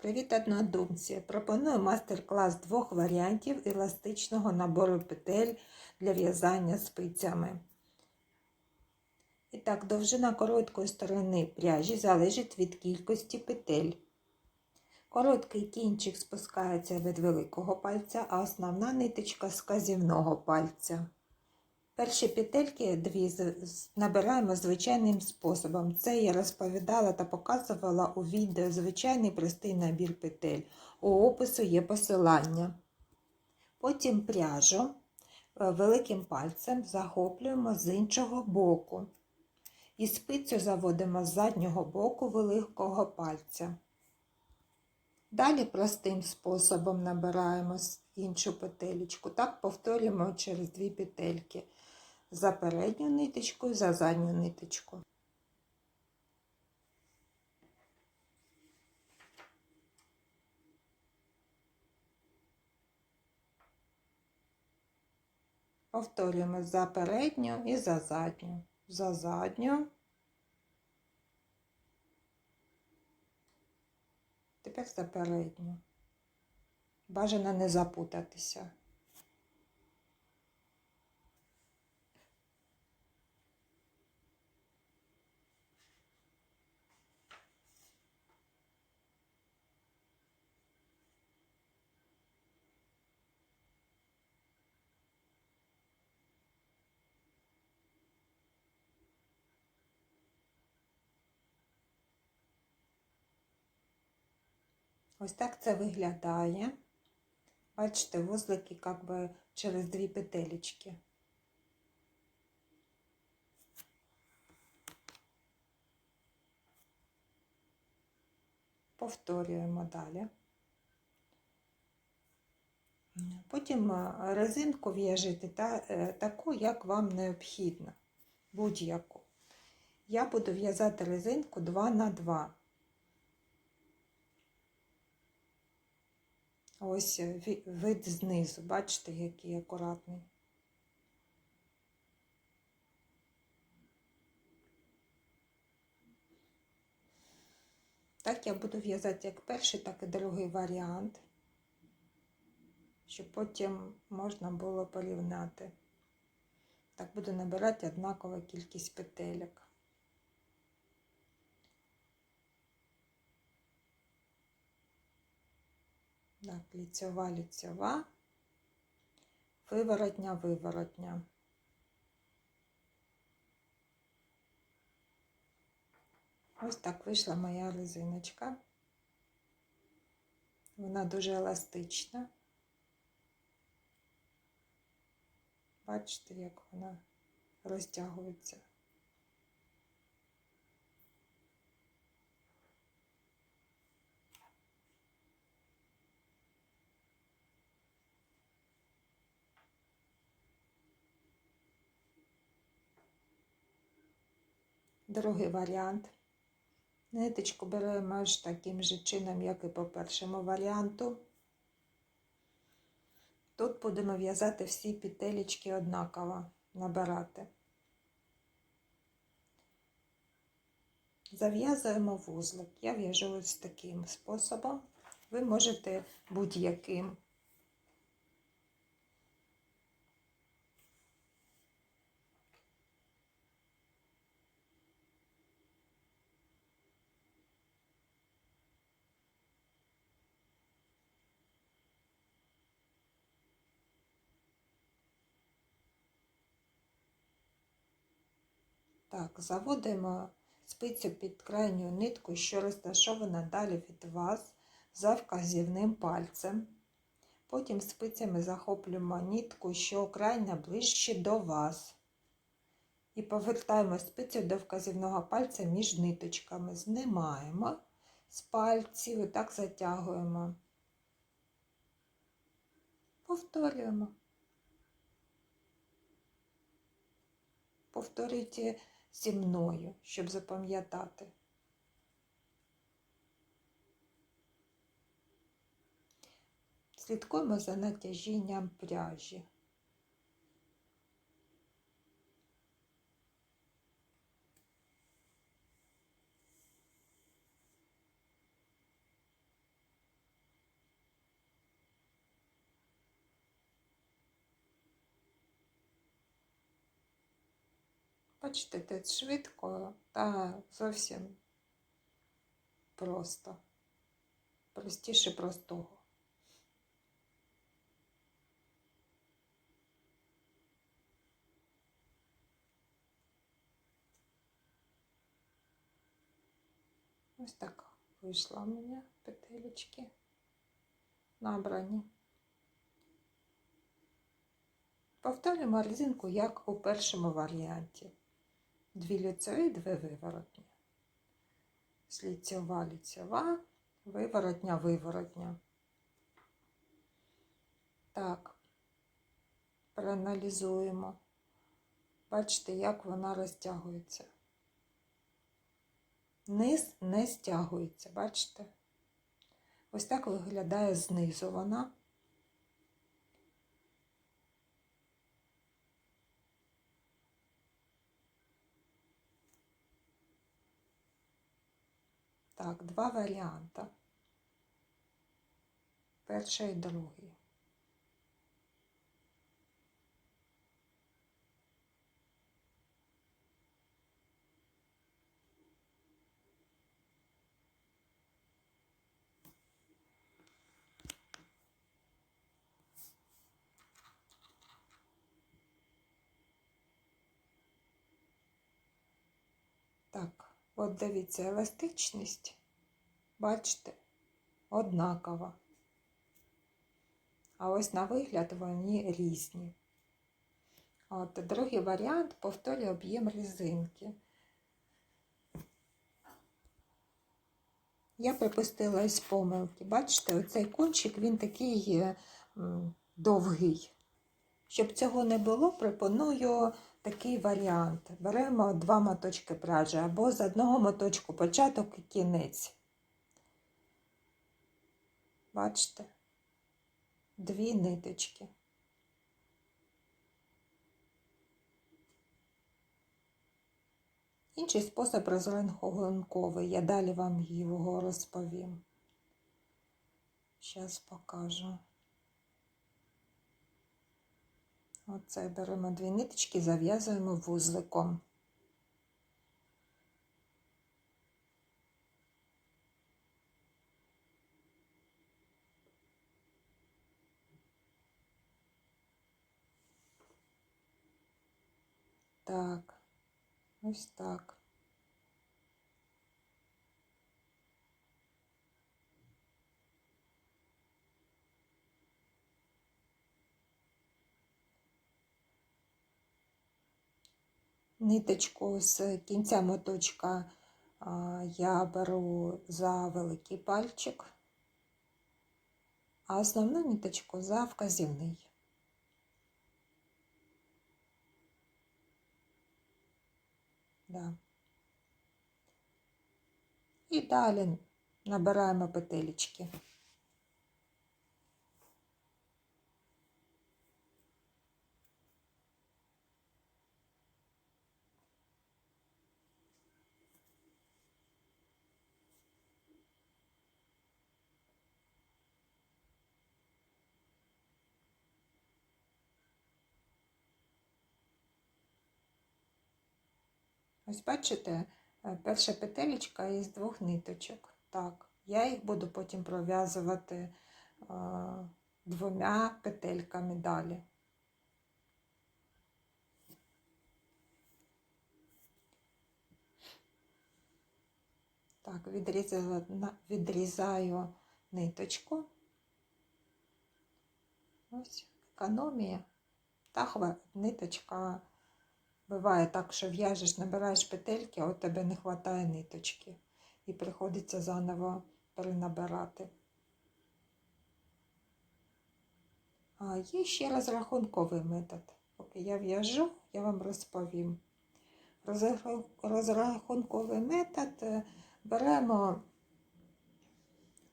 Привіт однодумці! Пропоную майстер-клас двох варіантів еластичного набору петель для в'язання спицями. І так, довжина короткої сторони пряжі залежить від кількості петель. Короткий кінчик спускається від великого пальця, а основна ниточка з казівного пальця. Перші петельки дві набираємо звичайним способом. Це я розповідала та показувала у відео звичайний простий набір петель. У опису є посилання. Потім пряжу е, великим пальцем захоплюємо з іншого боку. І спицю заводимо з заднього боку великого пальця. Далі простим способом набираємо іншу петелечку. Так повторюємо через дві петельки за передню ниточку і за задню ниточку. Повторюємо за передню і за задню, за задню. Тепер за передню. Бажано не запутатися. Ось так це виглядає. Бачите, вузлики як би через дві петелечки. Повторюємо далі. Потім е, резинку в'яжете та, е, таку, як вам необхідно, будь-яку. Я буду в'язати резинку 2 на 2. Ось е, вид знизу, бачите, який акуратний. Так я буду в'язати як перший, так і другий варіант, щоб потім можна було порівняти. Так буду набирати однакову кількість петелек. Так, ліцьова, ліцьова, виворотня, виворотня. Ось так вийшла моя резиночка. Вона дуже еластична. Бачите, як вона розтягується. Другий варіант. Ниточку беремо аж таким же чином, як і по першому варіанту. Тут будемо в'язати всі петелечки однаково набирати. Зав'язуємо вузлик. Я в'яжу ось таким способом. Ви можете будь-яким. Так, заводимо спицю під крайню нитку, що розташована далі від вас за вказівним пальцем. Потім спицями захоплюємо нитку, що крайня ближче до вас. І повертаємо спицю до вказівного пальця між ниточками. Знімаємо з пальців і так затягуємо. Повторюємо. Повторюйте зі мною, щоб запам'ятати. Слідкуємо за натяжінням пряжі. Бачите, тут швидко та зовсім просто. Простіше простого. Ось так вийшла у мене петелечки набрані. Повторюємо резинку, як у першому варіанті. Дві лицеві, дві виворотні. Слідцьова, лицьова, виворотня, виворотня. Так, проаналізуємо. Бачите, як вона розтягується. Низ не стягується, бачите? Ось так виглядає знизу вона. Так, два варіанти. Перший і другий. Так, от дивіться, еластичність, бачите, однакова. А ось на вигляд вони різні. От другий варіант повторює об'єм резинки. Я припустила із помилки. Бачите, оцей кончик він такий довгий. Щоб цього не було, пропоную такий варіант. Беремо два моточки пряжі або з одного моточку початок і кінець. Бачите? Дві ниточки. Інший спосіб розрахунковий. Я далі вам його розповім. Зараз покажу. Оце беремо дві ниточки, зав'язуємо вузликом. Так, ось так. Ниточку з кінця моточка я беру за великий пальчик, а основну ниточку за вказівний. Да. І далі набираємо петелечки. Ось бачите, е, перша петелечка із двох ниточок. Так, я їх буду потім пров'язувати е, двома петельками далі. Так, відрізала, відрізаю ниточку. Ось економія. Та ниточка Буває так, що в'яжеш, набираєш петельки, а у тебе не вистачає ниточки. І приходиться заново перенабирати. А є ще розрахунковий метод. Поки я в'яжу, я вам розповім. Розрахунковий метод е, беремо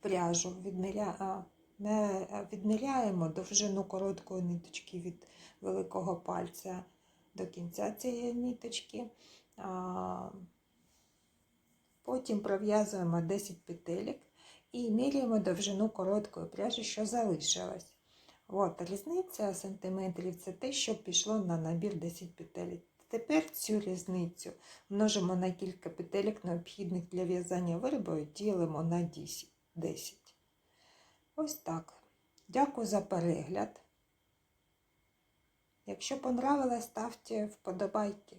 пряжу, відміря... е, відміряємо довжину короткої ниточки від великого пальця до кінця цієї ниточки. Потім пров'язуємо 10 петелек і міряємо довжину короткої пряжі, що залишилась. От, різниця сантиметрів це те, що пішло на набір 10 петель. Тепер цю різницю множимо на кілька петелек, необхідних для в'язання виробу, і ділимо на 10. 10. Ось так. Дякую за перегляд. Якщо понравилось, ставте вподобайки.